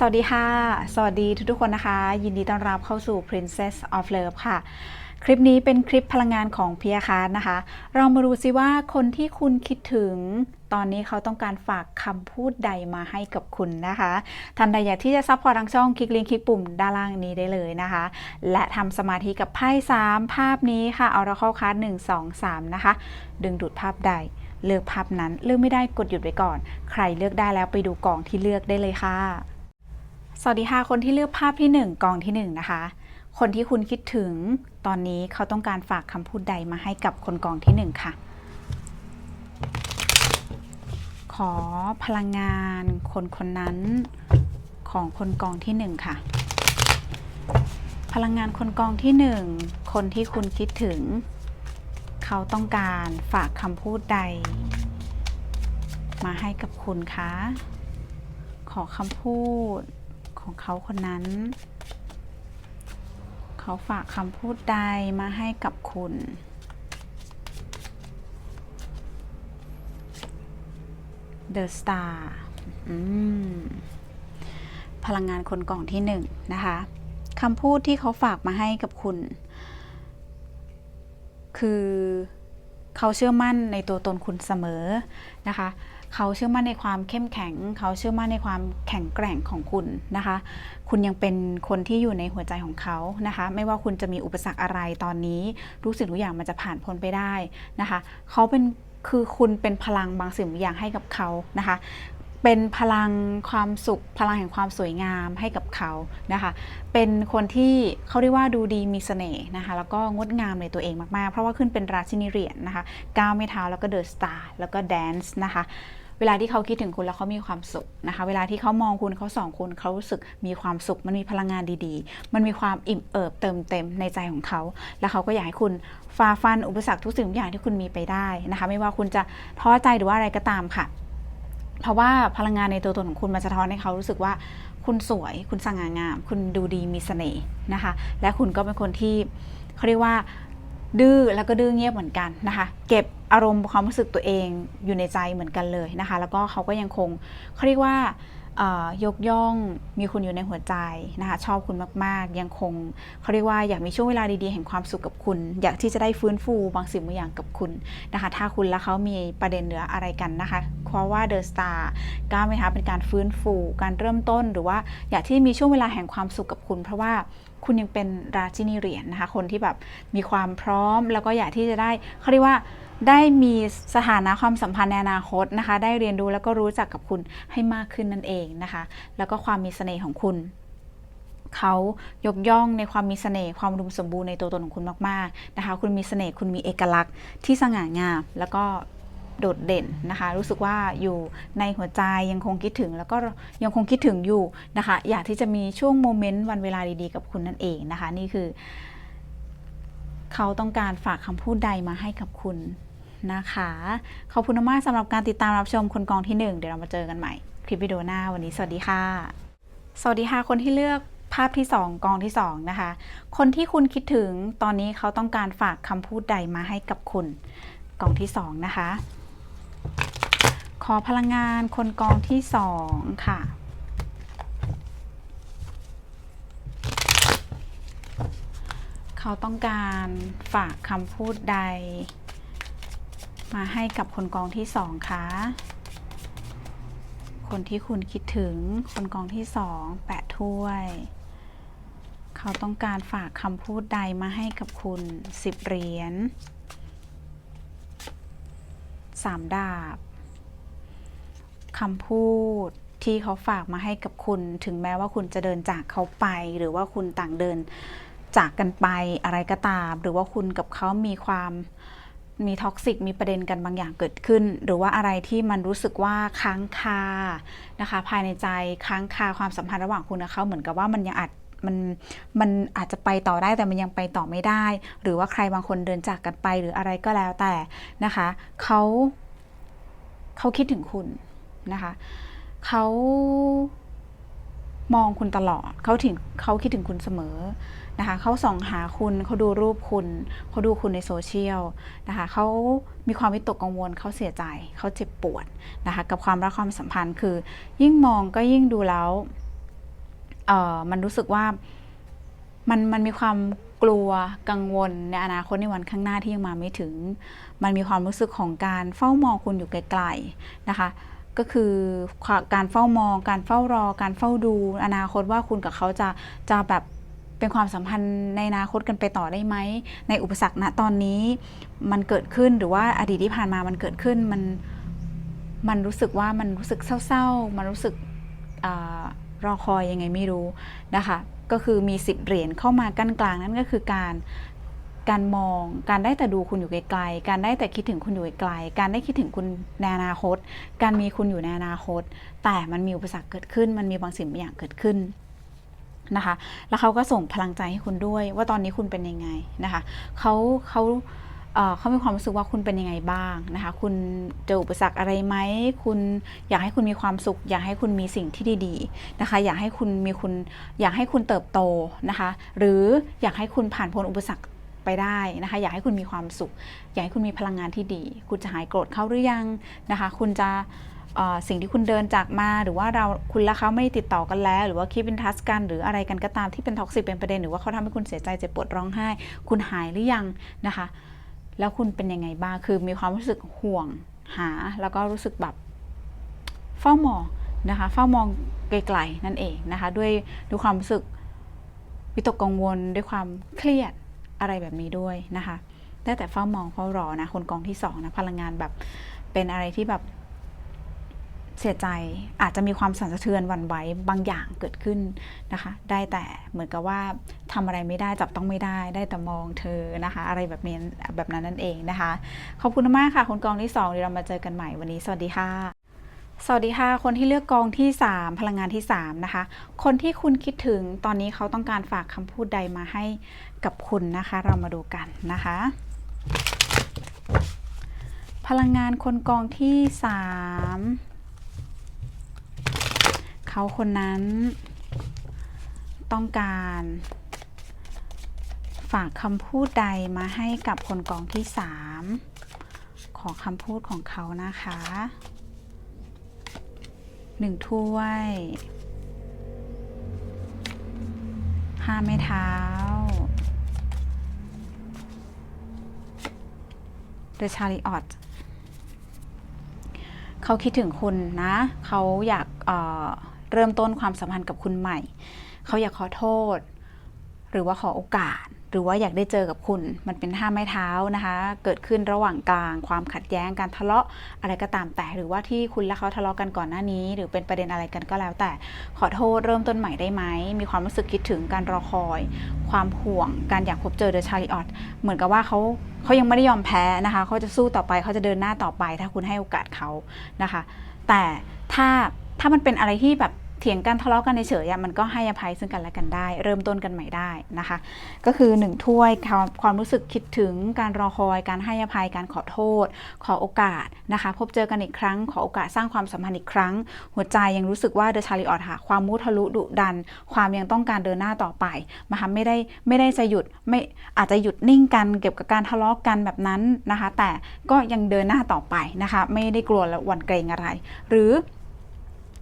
สวัสดีค่ะ สวัสดีทุกๆคนนะคะ ยินดีต้อนรับเข้าสู่ Princess of Love ค่ะ คลิปนี้เป็นคลิปพลังงานของพียคานะคะ เรามาดูซิว่าคนที่คุณคิดถึงตอนนี้เขาต้องการฝากคำพูดใดมาให้กับคุณนะคะท่านใดอยากที่จะซัพพอร์ตทางช่องคลิกลิงก์คลิกปุ่มด้านล่างนี้ได้เลยนะคะ และทำสมาธิกับไพ่3ภาพนี้ค่ะเอาเราเข้าคาร์ด1 2 3 นะคะ ดึงดูดภาพใดเลือกภาพนั้นเลือกไม่ได้กดหยุดไว้ก่อน ใครเลือกได้แล้วไปดูกล่องที่เลือกได้เลยค่ะ สวัสดีค่ะคนที่เลือกภาพที่ 1 กองที่ 1 นะคะ คนที่คุณคิดถึงตอนนี้เขาต้องการฝากคำพูดใดมาให้กับคนกองที่ 1 ค่ะ ขอพลังงาน คนคนนั้นของคนกองที่ 1 ค่ะ พลังงานคนกองที่ 1 คนที่คุณคิดถึง เขาต้องการฝากคำพูดใด มาให้กับคุณคะขอคำพูด ของเขาคนนั้น เขาฝากคำพูดใดมาให้กับคุณ The Star อืมพลังงานคนกล่องที่หนึ่งนะคะคำพูดที่เขาฝากมาให้กับคุณ คือเขาเชื่อมั่นในตัวตนคุณเสมอนะคะ เขาเชื่อมั่นในความเข้มแข็ง เขาเชื่อมั่นในความแข็งแกร่งของคุณนะคะ คุณยังเป็นคนที่อยู่ในหัวใจของเขานะคะ ไม่ว่าคุณจะมีอุปสรรคอะไรตอนนี้รู้สึกทุกอย่างมันจะผ่านพ้นไปได้นะคะ เขาเป็นคือคุณเป็นพลังบางสิ่งบางอย่างให้กับเขานะคะ เป็นพลังความสุข พลังแห่งความสวยงามให้กับเขานะคะ เป็นคนที่เขาเรียกว่าดูดีมีเสน่ห์นะคะ แล้วก็งดงามในตัวเองมากๆ เพราะว่าขึ้นเป็นราชินีเหรียญนะคะก้าวไม่เท้าแล้วก็เดอะสตาร์แล้วก็แดนซ์นะคะเวลาที่เขาคิดถึงคุณแล้วเขามีความสุขนะคะ เวลาที่เขามองคุณเขาส่องคุณเขารู้สึกมีความสุข มันมีพลังงานดีๆ มันมีความอิ่มเอิบเติมเต็มในใจของเขา แล้วเขาก็อยากให้คุณฝ่าฟันอุปสรรคทุกสิ่งทุกอย่างที่คุณมีไปได้นะคะ ไม่ว่าคุณจะท้อใจหรือว่าอะไรก็ตามค่ะ เพราะว่าพลังงานในตัวตนของคุณมันจะท้อนให้เขารู้สึกว่าคุณสวย คุณสง่างาม คุณดูดีมีเสน่ห์นะคะ และคุณก็เป็นคนที่เขาเรียกว่าดื้อแล้วก็ดื้อเงียบเหมือนกันนะคะ เก็บอารมณ์ความรู้สึกตัวเองอยู่ในใจเหมือนกันเลยนะคะ แล้วก็เขาก็ยังคงเขาเรียกว่า ยกย่องมีคุณอยู่ในหัวใจนะคะชอบคุณมากๆ ยังคงเขาเรียกว่าอยากมีช่วงเวลาดีๆ แห่งความสุขกับคุณ อยากที่จะได้ฟื้นฟูบางสิ่งบางอย่างกับคุณนะคะถ้าคุณและเขามีประเด็นเหลืออะไรกันนะคะเพราะว่าเดอะสตาร์ก้าวไหมคะเป็นการฟื้นฟู การเริ่มต้นหรือว่าอยากที่มีช่วงเวลาแห่งความสุขกับคุณ เพราะว่าคุณยังเป็นราชินีเหรียญนะคะคนที่แบบมีความพร้อมแล้วก็อยากที่จะได้เขาเรียกว่า ได้มีสถานะความสัมพันธ์ในอนาคตนะคะ ได้เรียนรู้แล้วก็รู้จักกับคุณให้มากขึ้นนั่นเองนะคะ แล้วก็ความมีเสน่ห์ของคุณเขายกย่องในความมีเสน่ห์ความอุมสมบูรณ์ในตัวตนของคุณมากๆนะคะ คุณมีเสน่ห์คุณมีเอกลักษณ์ที่สง่างาม แล้วก็โดดเด่นนะคะ รู้สึกว่าอยู่ในหัวใจยังคงคิดถึง แล้วก็ยังคงคิดถึงอยู่นะคะ อยากที่จะมีช่วงโมเมนต์วันเวลาดีๆกับคุณนั่นเองนะคะ นี่คือ เขาต้องการฝากคำพูดใดมาให้กับคุณ นะคะ ขอบคุณมากสำหรับการติดตามรับชมคนกองที่หนึ่งเดี๋ยวเรามาเจอกันใหม่ คลิปวิดีโอหน้าวันนี้สวัสดีค่ะ สวัสดีค่ะคนที่เลือกภาพที่ 2 กองที่ 2 นะคะ คนที่คุณคิดถึงตอนนี้เขาต้องการฝากคำพูดใดมาให้กับคุณ กองที่ 2 นะคะ ขอพลังงานคนกองที่ 2 ค่ะเขาต้องการฝากคำพูดใด มาให้กับคนกองที่สองคะคนที่คุณคิดถึงคนกองที่สองแปะถ้วย เขาต้องการฝากคำพูดใดมาให้กับคุณสิบเหรียญสามดาบคำพูดที่เขาฝากมาให้กับคุณ ถึงแม้ว่าคุณจะเดินจากเขาไป หรือว่าคุณต่างเดินจากกันไปอะไรก็ตาม หรือว่าคุณกับเขามีความ มีท็อกซิกมีประเด็นกันบางอย่างเกิดขึ้น หรือว่าอะไรที่มันรู้สึกว่าค้างคานะคะ ภายในใจค้างคาความสัมพันธ์ระหว่างคุณกับเขาเหมือนกับว่ามันยังอาจมันมันอาจจะไปต่อได้แต่มันยังไปต่อไม่ได้ หรือว่าใครบางคนเดินจากกันไปหรืออะไรก็แล้วแต่นะคะเขาเขาคิดถึงคุณนะคะเขามองคุณตลอดเขาถึงเขาคิดถึงคุณเสมอ นะคะเขาส่องหาคุณเขาดูรูปคุณเขาดูคุณในโซเชียลนะคะเขามีความวิตกกังวลเขาเสียใจเขาเจ็บปวดนะคะกับความรักความสัมพันธ์คือ ยิ่งมองก็ยิ่งดูแล้วเอ่อมันรู้สึกว่ามันมันมีความกลัวกังวลในอนาคตในวันข้างหน้าที่ยังมาไม่ถึง มันมีความรู้สึกของการเฝ้ามองคุณอยู่ไกลๆนะคะก็คือการเฝ้ามอง การเฝ้ารอ การเฝ้าดู อนาคตว่าคุณกับเขาจะจะแบบ เป็นความสัมพันธ์ในอนาคตกันไปต่อได้ไหม ในอุปสรรคณตอนนี้มันเกิดขึ้นหรือว่าอดีตที่ผ่านมามันเกิดขึ้นมันมันรู้สึกว่ามันรู้สึกเศร้าๆ มันรู้สึกอรอคอยยังไงไม่รู้นะคะ ก็คือมีสิบเหรียญเข้ามากั้นกลางนั่นก็คือการการมอง การได้แต่ดูคุณอยู่ไกลๆ การได้แต่คิดถึงคุณอยู่ไกลๆการได้คิดถึงคุณในอนาคต การมีคุณอยู่ในอนาคต แต่มันมีอุปสรรคเกิดขึ้น มันมีบางสิ่งบางอย่างเกิดขึ้น นะคะ แล้วเขาก็ส่งพลังใจให้คุณด้วย ว่าตอนนี้คุณเป็นยังไงนะคะเขาเขาเขามีความรู้สึกว่าคุณเป็นยังไงบ้างนะคะ คุณเจออุปสรรคอะไรไหม คุณอยากให้คุณมีความสุข อยากให้คุณมีสิ่งที่ดีๆนะคะ อยากให้คุณมีคุณอยากให้คุณเติบโตนะคะ หรืออยากให้คุณผ่านพ้นอุปสรรคไปได้นะคะ อยากให้คุณมีความสุข อยากให้คุณมีพลังงานที่ดี คุณจะหายโกรธเขาหรือยังนะคะ คุณจะ สิ่งที่คุณเดินจากมาหรือว่าเราคุณและเขาไม่ได้ติดต่อกันแล้ว หรือว่าคีบินทัสกัน หรืออะไรกันก็ตามที่เป็นท็อกซิกเป็นประเด็นหรือว่าเขาทำให้คุณเสียใจเจ็บปวดร้องไห้ คุณหายหรือยังนะคะ แล้วคุณเป็นยังไงบ้างคือมีความรู้สึกห่วงหา แล้วก็รู้สึกแบบเฝ้ามองนะคะ เฝ้ามองไกลๆนั่นเองนะคะ ด้วยด้วยความรู้สึกวิตกกังวลด้วยความเครียดอะไรแบบนี้ด้วยนะคะได้แต่เฝ้ามองเฝ้ารอนะคนกองที่สองนะพลังงานแบบเป็นอะไรที่แบบ เสียใจอาจจะมีความสั่นสะเทือนวันไหวบางอย่างเกิดขึ้นนะคะ ได้แต่เหมือนกับว่าทำอะไรไม่ได้จับต้องไม่ได้ได้แต่มองเธอนะคะ อะไรแบบนี้แบบนั้นนั่นเองนะคะ ขอบคุณมากค่ะคนกองที่2เดี๋ยวเรามาเจอกันใหม่วันนี้ สวัสดีค่ะสวัสดีค่ะ คนที่เลือกกองที่ 3 พลังงานที่ 3 นะคะ คนที่คุณคิดถึงตอนนี้เขาต้องการฝากคำพูดใดมาให้กับคุณนะคะ เรามาดูกันนะคะ พลังงานคนกองที่ 3 เขาคนนั้นต้องการ ฝากคำพูดใดมาให้กับคนกองที่สามขอคำพูดของเขานะคะหนึ่งถ้วยห้าไม้เท้า The Chariot เขาคิดถึงคุณนะ เขาอยากเเริ่มต้นความสัมพันธ์กับคุณใหม่ เขาอยากขอโทษ หรือว่าขอโอกาส หรือว่าอยากได้เจอกับคุณ มันเป็นท่าไม้เท้านะคะ เกิดขึ้นระหว่างกลาง ความขัดแย้งการทะเลาะอะไรก็ตามแต่ หรือว่าที่คุณและเขาทะเลาะกันก่อนหน้านี้ หรือเป็นประเด็นอะไรกันก็แล้วแต่ ขอโทษเริ่มต้นใหม่ได้ไหม มีความรู้สึกคิดถึงการรอคอย ความห่วง การอยากพบเจอเดอะชาริออตเหมือนกับว่าเขาเขายังไม่ได้ยอมแพ้นะคะ เขาจะสู้ต่อไป เขาจะเดินหน้าต่อไป ถ้าคุณให้โอกาสเขานะคะ แต่ถ้า ถ้ามันเป็นอะไรที่แบบเถียงกันทะเลาะกันเฉยๆมันก็ให้อภัยซึ่งกันและกันได้ เริ่มต้นกันใหม่ได้นะคะ ก็คือหนึ่งถ้วยความความรู้สึกคิดถึงการรอคอย การให้อภัยการขอโทษ ขอโอกาสนะคะ พบเจอกันอีกครั้ง ขอโอกาสสร้างความสัมพันธ์อีกครั้ง หัวใจยังรู้สึกว่าเดอะชาริออตค่ะความมุทะลุดุดัน ความยังต้องการเดินหน้าต่อไปนะคะไม่ได้ไม่ได้จะหยุดไม่อาจจะหยุดนิ่งกันเก็บกับการทะเลาะกันแบบนั้นนะคะ แต่ก็ยังเดินหน้าต่อไปนะคะ ไม่ได้กลัวและหวั่นเกรงอะไร หรือ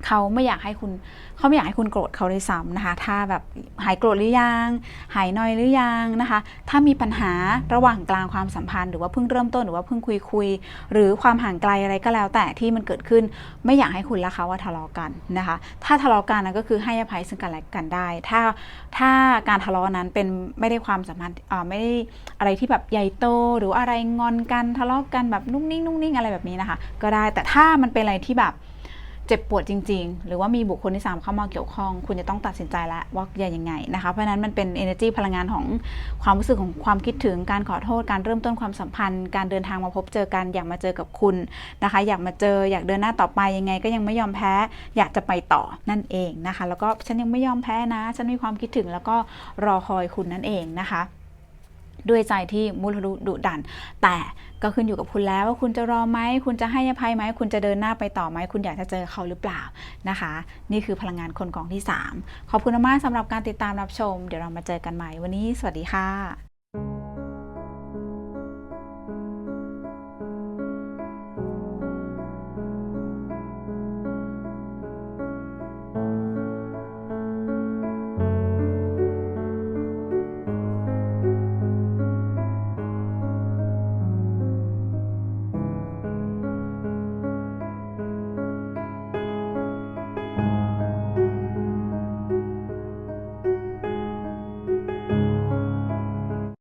เขาไม่อยากให้คุณเขาไม่อยากให้คุณโกรธเขาเลยซ้ำนะคะ ถ้าแบบหายโกรธหรือยัง หายน้อยหรือยังนะคะ ถ้ามีปัญหาระหว่างกลางความสัมพันธ์หรือว่าเพิ่งเริ่มต้นหรือว่าเพิ่งคุยคุย หรือความห่างไกลอะไรก็แล้วแต่ที่มันเกิดขึ้น ไม่อยากให้คุณและเขาว่าทะเลาะกันนะคะ ถ้าทะเลาะกันนั้นก็คือให้อภัยซึ่งกันและกันได้ ถ้าถ้าการทะเลาะนั้นเป็นไม่ได้ความสัมพันธ์อ่าไม่ได้อะไรที่แบบใหญ่โต หรืออะไรงอนกันทะเลาะกันแบบนุ่งนิ่งนุ่งนิ่งอะไรแบบนี้นะคะ ก็ได้แต่ถ้ามันเป็นอะไรที่แบบ เจ็บปวดจริง ๆ หรือว่ามีบุคคลที่ 3 เข้ามาเกี่ยวข้อง คุณจะต้องตัดสินใจแล้วว่าจะยังไงนะคะ เพราะนั้นมันเป็น energy พลังงานของความรู้สึกของความคิดถึงการขอโทษการเริ่มต้นความสัมพันธ์ การเดินทางมาพบเจอกันอยากมาเจอกับคุณนะคะ อยากมาเจออยากเดินหน้าต่อไปยังไง ก็ยังไม่ยอมแพ้ อยากจะไปต่อนั่นเองนะคะ แล้วก็ฉันยังไม่ยอมแพ้นะ ฉันมีความคิดถึงแล้วก็รอคอยคุณนั่นเองนะคะ ด้วยใจที่มุทะลุดุดัน แต่ก็ขึ้นอยู่กับคุณแล้วว่าคุณจะรอไหม คุณจะให้อภัยไหม คุณจะเดินหน้าไปต่อไหม คุณอยากจะเจอเขาหรือเปล่านะคะ นี่คือพลังงานคนกองที่ 3 ขอบคุณมากสำหรับการติดตามรับชม เดี๋ยวเรามาเจอกันใหม่วันนี้ สวัสดีค่ะ